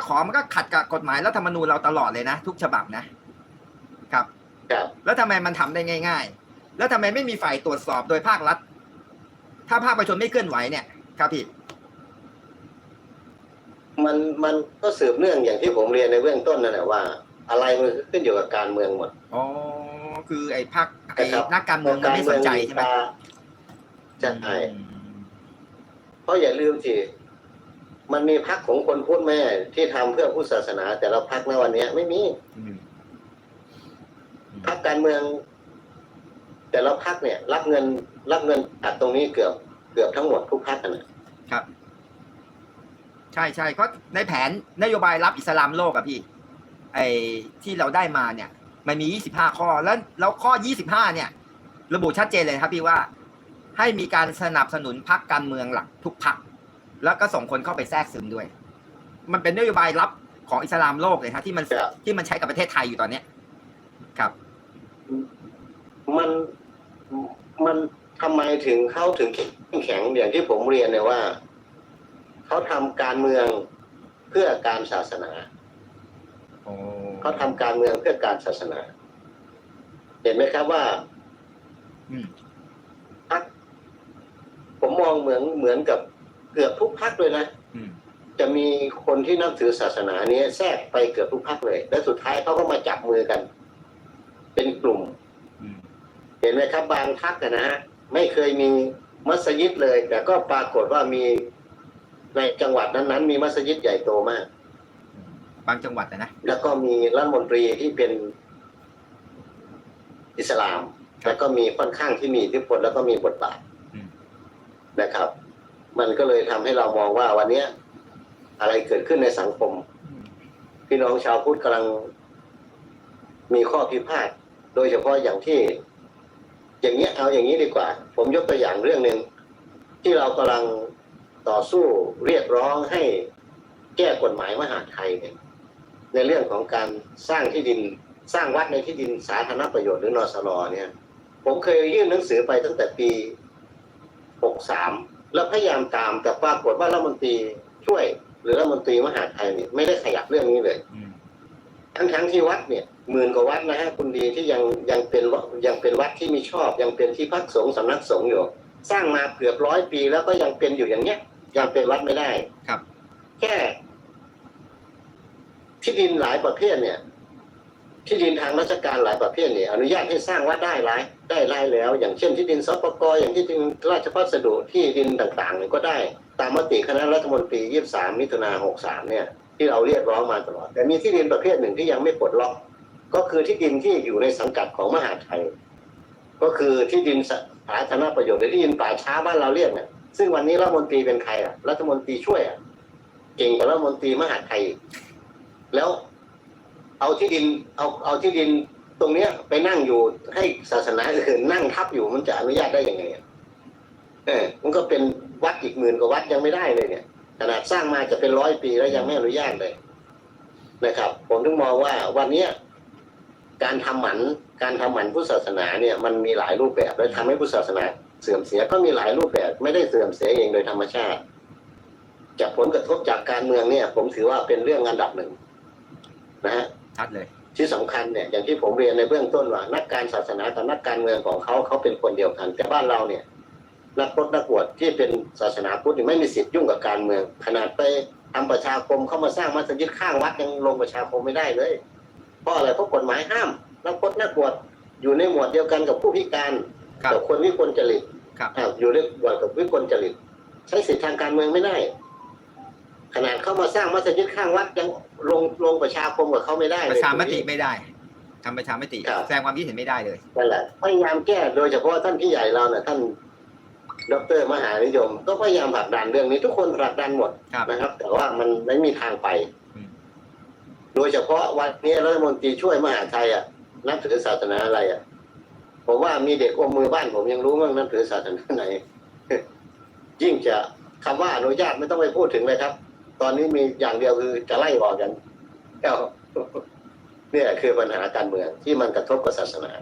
ก็ขอมันก็ขัดกับกฎหมายรัฐธรรมนูญเราตลอดเลยนะ ทุกฉบับนะครับ ครับ แล้วทำไมมันทำได้ง่าย ๆ แล้วทำไมไม่มีฝ่ายตรวจสอบโดยภาครัฐ ถ้าภาคประชาชนไม่เคลื่อนไหวเนี่ย ครับพี่ มันมันก็สืบเนื่องอย่างที่ผมเรียนในเบื้องต้นนั่นแหละว่า อะไรมันขึ้นอยู่กับการเมืองหมด อ๋อ คือไอ้ภาคไอ้นะครับนักการเมืองมันไม่สนใจใช่ไหม ใช่ เพราะอย่าลืมสิ มันมีพักของคนพูดแม่ที่ทำเพื่อผู้ศาสนา แต่ละพักในวันเนี้ย ไม่มีอืมพักการเมือง แต่ละพักเนี่ย รับเงิน รับเงินจากตรงนี้เกือบ เกือบทั้งหมดทุกพักกันนะครับ ใช่ใช่เพราะในแผนนโยบายรับอิสลามโลกอะพี่ ไอ้ที่เราได้มาเนี่ย มันมี 25 ข้อแล้วแล้วข้อ 25 เนี่ย ระบุชัดเจนเลยครับพี่ว่า ให้มีการสนับสนุนพรรคการเมืองหลักทุกพรรค แล้วก็ส่งคนเข้าไปแทรกซึมด้วย มันเป็นนโยบายลับของอิสลามโลกเลยครับที่มันครับที่มันใช้กับประเทศไทยอยู่ตอนเนี้ยครับ มันมันทำไมถึงเขาถึงเข้มแข็งอย่างที่ผมเรียนเนี่ยว่า เขาทำการเมืองเพื่อการศาสนาเขาทำการเมืองเพื่อการศาสนา เห็นไหมครับว่าอืมพักผมมองเหมือนเหมือนกับ เกือบทุกพักเลยนะอืมจะมีคนที่นับถือศาสนาเนี้ยแทรกไปเกือบทุกพักเลย และสุดท้ายเขาก็มาจับมือกัน เป็นกลุ่มอืมเห็นไหมครับบางพักนะฮะไม่เคยมีมัสยิดเลย แต่ก็ปรากฏว่ามีในจังหวัดนั้นๆ มีมัสยิดใหญ่โตมาก บางจังหวัดนะนะแล้วก็มีรัฐมนตรีที่เป็นอิสลาม แล้วก็มีค่อนข้างที่มีอิทธิพลแล้วก็มีบทบาทอืมนะครับ มันก็เลยทำให้เรามองว่าวันเนี้ยอะไรเกิดขึ้นในสังคม พี่น้องชาวพุทธกำลังมีข้อพิพาทโดยเฉพาะอย่างที่ อย่างเงี้ยเอาอย่างนี้ดีกว่า ผมยกตัวอย่างเรื่องหนึ่งที่เรากำลังต่อสู้เรียกร้องให้แก้กฎหมายมหาไทยเนี่ยในเรื่องของการสร้างที่ดินสร้างวัดในที่ดินสาธารณประโยชน์หรือนสลเนี่ย ผมเคยยื่นหนังสือไปตั้งแต่ปี 63 แล้วพยายามตามแต่ปรากฏว่ารัฐมนตรีช่วย หรือรัฐมนตรีมหาดไทยเนี่ยไม่ได้ขยับเรื่องนี้เลยอืมทั้งทั้งที่วัดเนี่ยหมื่นกว่าวัดนะฮะคุณดีที่ยังยังเป็นวัดยังเป็นวัดที่มีชอบ ยังเป็นที่พักสงฆ์สำนักสงฆ์อยู่สร้างมาเกือบร้อยปีแล้วก็ยังเป็นอยู่อย่างเนี้ยยังเป็นวัดไม่ได้ครับ แค่ที่ดินหลายประเภทเนี่ย ที่ดินทางราชการหลายประเภทเนี่ย อนุญาตให้สร้างวัดได้หลาย ได้ไล่แล้ว อย่างเช่นที่ดินสปกอย่างที่ดินราชพัสดุที่ดินต่างๆเนี่ยก็ได้ ตามมติคณะรัฐมนตรี 23 มิถุนา63 เนี่ยที่เราเรียกร้องมาตลอด แต่มีที่ดินประเภทหนึ่งที่ยังไม่ปลดล็อก ก็คือที่ดินที่อยู่ในสังกัดของมหาดไทย ก็คือที่ดินสาธารณประโยชน์หรือที่ดินป่าช้าบ้านเราเรียกเนี่ยซึ่งวันนี้รัฐมนตรีเป็นใครอะรัฐมนตรีช่วยอะเก่งกว่ารัฐมนตรีมหาดไทย แล้วเอาที่ดินเอาเอาที่ดิน ตรงเนี้ยไปนั่งอยู่ให้ศาสนาอื่นนั่งทับอยู่มันจะอนุญาตได้ยังไงเออมันก็เป็นวัดอีกหมื่นกว่าวัดยังไม่ได้เลยเนี่ย ขนาดสร้างมาจะเป็นร้อยปีแล้วยังไม่อนุญาตเลยนะครับ ผมถึงมองว่าวันเนี้ยการทำหมันการทำหมันผู้ศาสนาเนี่ยมันมีหลายรูปแบบและทำให้ผู้ศาสนาเสื่อมเสียก็มีหลายรูปแบบ ไม่ได้เสื่อมเสียเองโดยธรรมชาติ จากผลกระทบจากการเมืองเนี่ย ผมถือว่าเป็นเรื่องอันดับหนึ่งนะฮะชัดเลย ที่สำคัญเนี่ยอย่างที่ผมเรียนในเบื้องต้นว่า นักการศาสนากับนักการเมืองของเขาเขาเป็นคนเดียวกัน แต่บ้านเราเนี่ยนักพจนักบวชที่เป็นศาสนาพุทธนี่ไม่มีสิทธิ์ยุ่งกับการเมือง ขนาดไปทำประชาคมเข้ามาสร้างมัสยิดข้างวัดยังลงประชาคมไม่ได้เลยเพราะอะไรเพราะกฎหมายห้ามนักพจนักบวชอยู่ในหมวดเดียวกันกับผู้พิการครับกับคนวิกลจริตครับอ่าอยู่ในหมวดกับวิกลจริต ใช้สิทธิทางการเมืองไม่ได้ ขนาดเข้ามาสร้างมัสยิดข้างวัดยังลงลงประชาคมกับเขาไม่ได้เลยประชามติไม่ได้ทำประชามติครับแสดงความคิดเห็นไม่ได้เลยนั่นแหละพยายามแก้โดยเฉพาะท่านพี่ใหญ่เราเนี่ยท่านดรมหานิยม ก็พยายามผลักดันเรื่องนี้ทุกคนผลักดันหมดครับนะครับ แต่ว่ามันไม่มีทางไปอืมโดยเฉพาะวันนี้รัฐมนตรีช่วยมหาดไทยอะนับถือศาสนาอะไรอะผมว่ามีเด็กอมมือบ้านผมยังรู้ว่านับถือศาสนาไหนยิ่งจะคำว่าอนุญาตไม่ต้องไปพูดถึงเลยครับ ตอนนี้มีอย่างเดียวคือจะไล่ออกกันเนี่ยคือปัญหาการเมืองที่มันกระทบกับศาสนา